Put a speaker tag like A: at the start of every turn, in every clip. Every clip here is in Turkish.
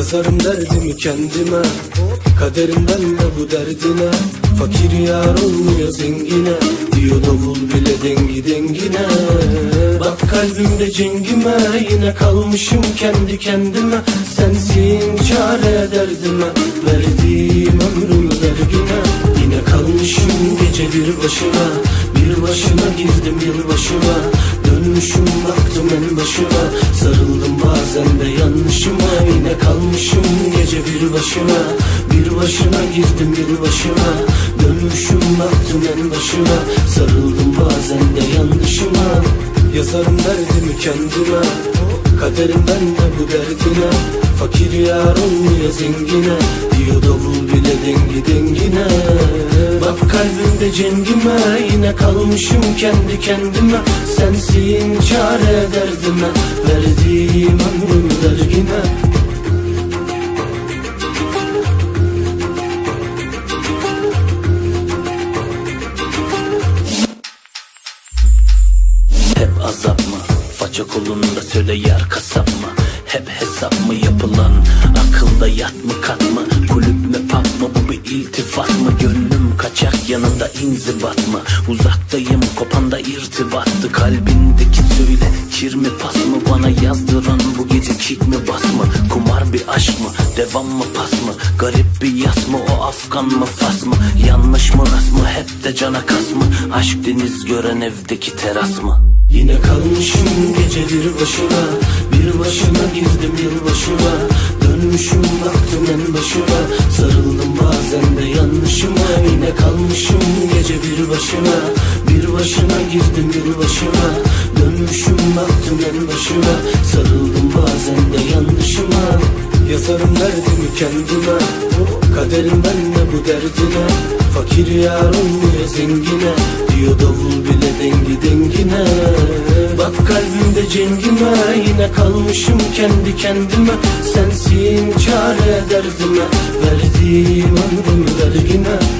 A: Yazarım derdimi kendime Kaderimden de bu derdine. Fakir yar olmuyor zengine Diyor davul bile dengi dengine. Bak kalbimde cengime Yine kalmışım kendi kendime. Sensin çare derdime Verdiğim ömrümü vergine Yine kalmışım gece bir başına Bir başına girdim yılbaşına. Dönmüşüm baktım en başına Sarıldım bazen de yanlışıma Yine kalmışım gece bir başına. Bir başına girdim yılbaşına Dönmüşüm baktım en başına. Sarıldım bazen de yanlışıma Yazarım derdimi kendime Kaderimden de bu derdine. Fakir yar olmuyor zengine? Diyor davul bile dengi dengine. Bak kalbimde cengime Yine kalmışım kendi kendime. Sensin çare derdime Verdiğim ömrümü vergine
B: azap mı? Faça kolunda söyle yar kasap mı? Hep hesap mı yapılan? Akılda yat mı kat mı? Kulüp mü pub mı? Bir iltifat mı? Gönlüm kaçak yanında inzibat mı? Uzaktayım kopanda irtibattı Kalbindeki söyle kir mi pas mı? Bana yazdıran bu gece kick mi bas mı? Kumar bir aşk mı? Devam mı pas mı? Garip bir yas mı? O Afgan mı Fas mı? Yanlış mı rast mı? Hep de cana kas mı? Aşk deniz gören evdeki teras mı?
A: Yine kalmışım gece bir başına Bir başına girdim yılbaşına Dönmüşüm baktım en başına Sarıldım yanlışıma Kalmışım gece bir başına. Bir başına girdim yılbaşına Dönmüşüm baktım en başına. Sarıldım bazen de yanlışıma. Yazarım derdimi kendime. Kaderimden de bu derdine. Fakir yar olmuyor zengine. Diyor davul bile dengi dengine. Bak kalbimde cengime. Yine kalmışım kendi kendime. Sensin çare derdime. Verdiğim ömrümü vergine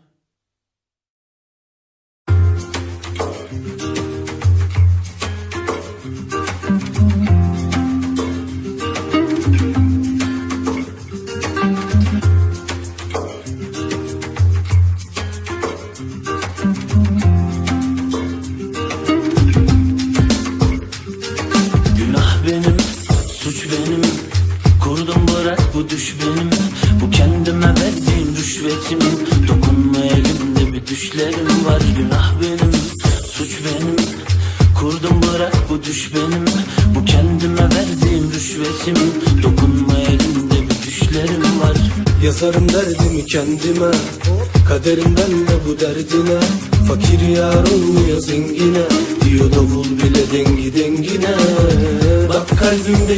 B: düş benim Bu kendime verdiğim rüşvetim. Dokunma elimde bir düşlerim var Günah benim, suç benim. Kurdum bırak bu düş benim. Bu kendime verdiğim rüşvetim. Dokunma elimde bir düşlerim var.
A: Yazarım derdimi kendime. Kaderimden de bu derdine. Fakir yar olmuyor zengine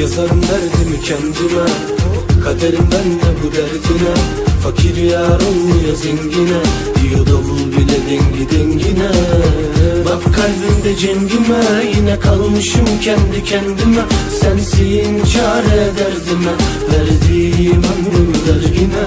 A: Yazarım derdimi kendime Kaderimden de bu derdine. Fakir yar olmuyor zengine? Diyor davul bile dengi dengine. Bak kalbimde cengime Yine kalmışım kendi kendime. Sensin çare derdime Verdiğim ömrümü vergine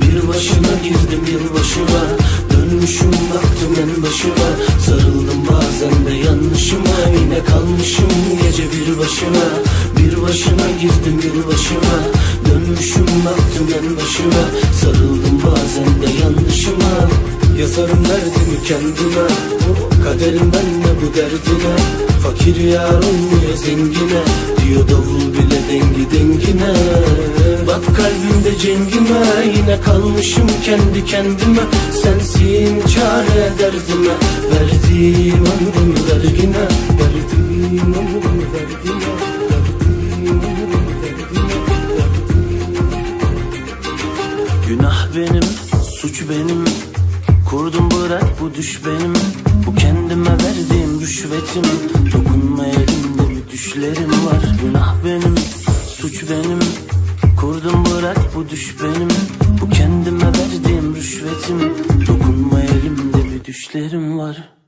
A: başına girdim bir başıma Dönmüşüm baktım en başıma. Sarıldım bazen de yanlışıma. Yine kalmışım gece bir başına. Bir başına girdim bir başıma Dönmüşüm baktım en başıma. Sarıldım bazen de yanlışıma. Yazarım derdimi kendime. Kaderimden de bu derdine. Fakir yar olmuyor zengine. Diyor davul dengi dengine. Bak kalbimde cengime Yine kalmışım kendi kendime. Sensin çare derdime Verdiğim ömrümü vergine Verdiğim ömrümü vergine
B: Günah benim, suç benim. Kurdum bırak bu düş benim. Bu kendime verdiğim rüşvetim. Dokunma elimde düşlerim var. Günah benim, suç benim. Kurdum bırak bu düş benim. Bu kendime verdiğim rüşvetim. Dokunma elimde bir düşlerim var.